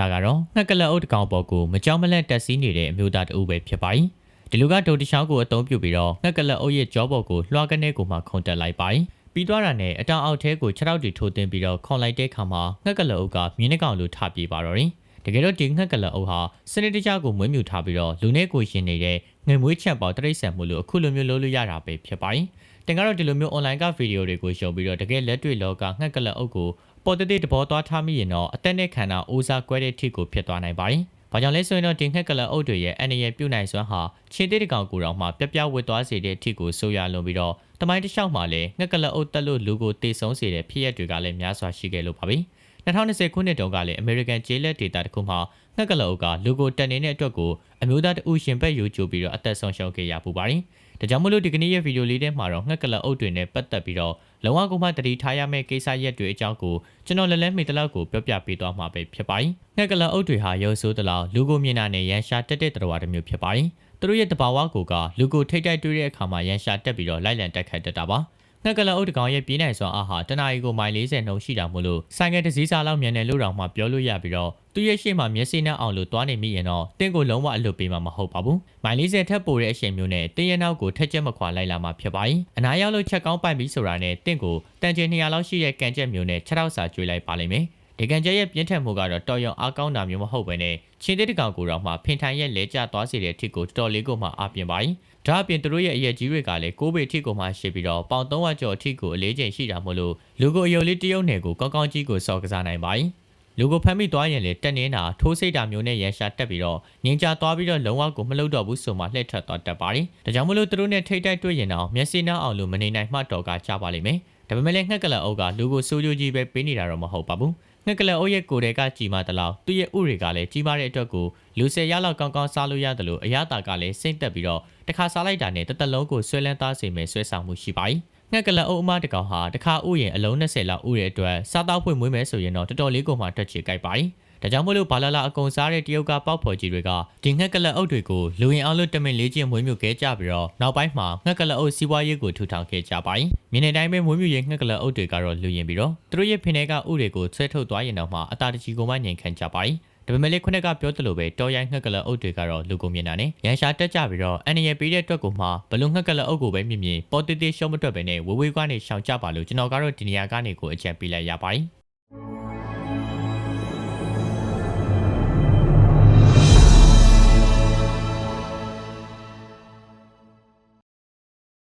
ဒါကတော့ငှက်ကလအုပ်တစ်ကောင်ပေါ်ကိုမကြောက်မလက်တက်စီးနေတဲ့အမျိုးသားတဦးပဲဖြစ်ပါတယ်ဒီလူကဒုတ်တချောင်းကိုအသုံးပြုပြီးတော့ငှက်ကလအုပ်ရဲ့ကြောပေါ်ကိုလွှာကနေကိုမှခုန်တက်လိုက်ပါတယ်ပြီးသွားတာနဲ့အတောင်အောက်ထဲကို6ထောက်တီထိုးတင်ပြီးတော့ခွန်လိုက်တဲ့ခါမှာငှက်ကလအုပ်ကမြင်းနှကောင်လိုထပြေးပါတော့တယ် တကယ်တော့ဒီငှက်ကလအုပ်ဟာစနစ်တကျကိုမွေးမြူထားပြီးတော့လူနဲ့ကိုရှင်နေတဲ့ငွေမွေးချက်ပေါတရိတ်ဆန်မှုလို့အခုလိုမျိုးလုပ်လို့ရတာပဲဖြစ်ပါတယ်တင်ကတော့ဒီလိုမျိုး online ကဗီဒီယိုတွေကိုရှုံပြီးတော့တကယ်လက်တွေ့လောကငှက်ကလအုပ်ကိုပေါ်တတဲ့တဘောသွားထားမိရင်တော့အသက်နဲ့ခန္ဓာအိုးစားကွဲတဲ့ထိကိုဖြစ်သွားနိုင်ပါတယ်။ဘာကြောင့်လဲဆိုရင်တော့ဒီငှက်ကလအုပ်တွေရဲ့အနေရပြုတ်နိုင်စွမ်းဟာခြေသေးတကောင်ကိုတော့မှပြပြဝစ်သွားစေတဲ့ထိကိုဆိုးရလွန်ပြီးတော့တမိုင်းတစ်လျှောက်မှာလည်းငှက်ကလအုပ်တက်လို့လူကိုတေဆုံးစေတဲ့ဖြစ်ရပ်တွေကလည်းများစွာရှိခဲ့လို့ပါပဲ။ 2020ခုနှစ်တုန်းကလည်း American ကျေးလက်ဒေတာတစ်ခုမှာငှက်ကလအုပ်ကလူကိုတက်နေတဲ့အတွက်ကိုအမျိုးသားတဦးရှင်ဘက်ယူကြိုပြီးတော့အသက်ဆုံးရှုံးခဲ့ရပူပါတယ်။ဒါကြောင့်မလို့ဒီကနေ့ရဲ့ဗီဒီယိုလေးထဲမှာတော့ငှက်ကလအုပ်တွေနဲ့ပတ်သက်ပြီးတော့လုံဝကုမှတတိထားရမယ့်ကိစ္စရက်တွေအကြောင်းကိုကျွန်တော်လည်းလဲမိတလောက်ကိုပြောပြပေးသွားမှာပဲဖြစ်ပါတယ်။ငှက်ကလအုပ်တွေဟာရုပ်ဆိုးတလောက်လူကိုမြင်တာနဲ့ရန်ရှာတက်တဲ့တော်ဝါတစ်မျိုးဖြစ်ပါတယ်။သူတို့ရဲ့တဘာဝကိုကလူကိုထိတ်တိုက်တွေ့တဲ့အခါမှာရန်ရှာတက်ပြီးတော့လိုက်လံတက်ခတ်တတ်တာပါ။ ငှက်ကလအုပ်တကောင်ရဲ့ပြေးနိုင်စွမ်းအားဟာတနအီကိုမိုင်40နှုန်းရှိတာမို့လို့ဆိုင်ကယ်တစ်စီးစားလောက်မြန်တယ်လို့တောင်မှပြောလို့ရပြီးတော့သူရဲ့ရှေ့မှာမျက်စိနဲ့အောင်လို့တွားနေမိရင်တော့တင့်ကိုလုံးဝအလွတ်ပေးမှာမဟုတ်ပါဘူး။မိုင်40ထက်ပိုတဲ့အချိန်မျိုးနဲ့တင်းရဲ့နောက်ကိုထက်ချက်မခွာလိုက်လာမှာဖြစ်ပါ යි ။အနာရောက်လို့ချက်ကောင်းပိုက်ပြီးဆိုတာနဲ့တင့်ကိုတန်ကျင်200လောက်ရှိတဲ့ကန်ချက်မျိုးနဲ့6ထောက်စာကျွေးလိုက်ပါလိမ့်မယ်။ ဒီကန်ချက်ရဲ့ပြင်းထန်မှုကတော့တော်ရုံအားကောင်းတာမျိုးမဟုတ်ဘဲနဲ့ချင်းသေးတကောင်ကိုတော့မှဖင်ထိုင်ရဲ့လဲကျသွားစေတဲ့အထစ်ကိုတော်တော်လေးကိုမှအားပြင်းပါ යි ။ဒါအပြင်သူတို့ရဲ့အရက်ကြီးတွေကလည်းကိုးပေထစ်ကိုမှရှစ်ပြီးတော့ပေါင်300ကျော်အထစ်ကိုအလေးချိန်ရှိတာမို့လို့လူကိုအယုံလေးတရုတ်နယ်ကိုကောင်းကောင်းကြီးကိုစော်ကစားနိုင်ပါ යි ။လူကိုဖမ်းမိသွားရင်လေတက်နေတာထိုးစိတ်တာမျိုးနဲ့ရန်ရှာတက်ပြီးတော့ငင်ကြသွားပြီးတော့လုံးဝကိုမလှုပ်တော့ဘူးဆိုမှလှည့်ထွက်သွားတတ်ပါတယ်။ဒါကြောင့်မလို့သူတို့နဲ့ထိတ်တိုက်တွေ့ရင်တော့မျက်စိနှောက်အောင်လို့မနေနိုင်မှတော့ကကြပါလိမ့်မယ်။ဒါပေမဲ့လည်းငှက်ကလအုပ်ကလူကိုစိုးကြိုးကြီးပဲပေးနေတာတော့မဟုတ်ပါဘူး။ ငှက်ကလအုပ်ရဲ့ကိုယ်တဲကကြီးမာတလောက်သူ့ရဲ့ဥတွေကလည်းကြီးမားတဲ့အတွက်ကိုလူဆယ်ရလောက်ကောင်းကောင်းစားလို့ရတယ်လို့အရသာကလည်းစိတ်သက်ပြီးတော့တစ်ခါစားလိုက်တာနဲ့တသက်လုံးကိုဆွဲလန်းသားစေမယ်ဆွဲဆောင်မှုရှိပါ යි ။ငှက်ကလအုပ်အမတကောင်ဟာတစ်ခါဥရင်အလုံး20လောက်ဥတဲ့အတွက်စားတော့ဖွင့်မွေးမယ်ဆိုရင်တော့တော်တော်လေးကိုမှတွက်ချေကြိုက်ပါ යි ။ ဒါကြောင့်မို့လို့ဘာလာလာအကုံစားတဲ့တရုတ်ကပေါက်ဖော်ကြီးတွေကဒီငှက်ကလအုပ်တွေကိုလူရင်အောင်လို့တမင်လေးချင်းမွေးမြူခဲ့ကြပြီးတော့နောက်ပိုင်းမှာငှက်ကလအုပ်စီးပွားရေးကိုထူထောင်ခဲ့ကြပါ යි ။မြင်းနေတိုင်းပဲမွေးမြူရေးငှက်ကလအုပ်တွေကတော့လူရင်ပြီးတော့သူတို့ရဲ့ဖင်ထဲကဥတွေကိုဆွဲထုတ်သွားရင်တော့မှအတာတကြီးကိုမှငြိမ်ခံကြပါ යි ။ဒါပေမဲ့လည်းခုနကပြောသလိုပဲတော်ရိုင်းငှက်ကလအုပ်တွေကတော့လူကုန်မြင်တာနဲ့ရန်ရှာတက်ကြပြီးတော့အန်ရယ်ပေးတဲ့အတွက်ကိုမှဘလို့ငှက်ကလအုပ်ကိုပဲမြင်မြင်ပေါ်တေးတေးရှုံးမတွက်ပဲနဲ့ဝေဝေးကနေရှောင်ကြပါလို့ကျွန်တော်ကတော့ဒီနေရာကနေကိုအကြံပေးလိုက်ရပါတယ်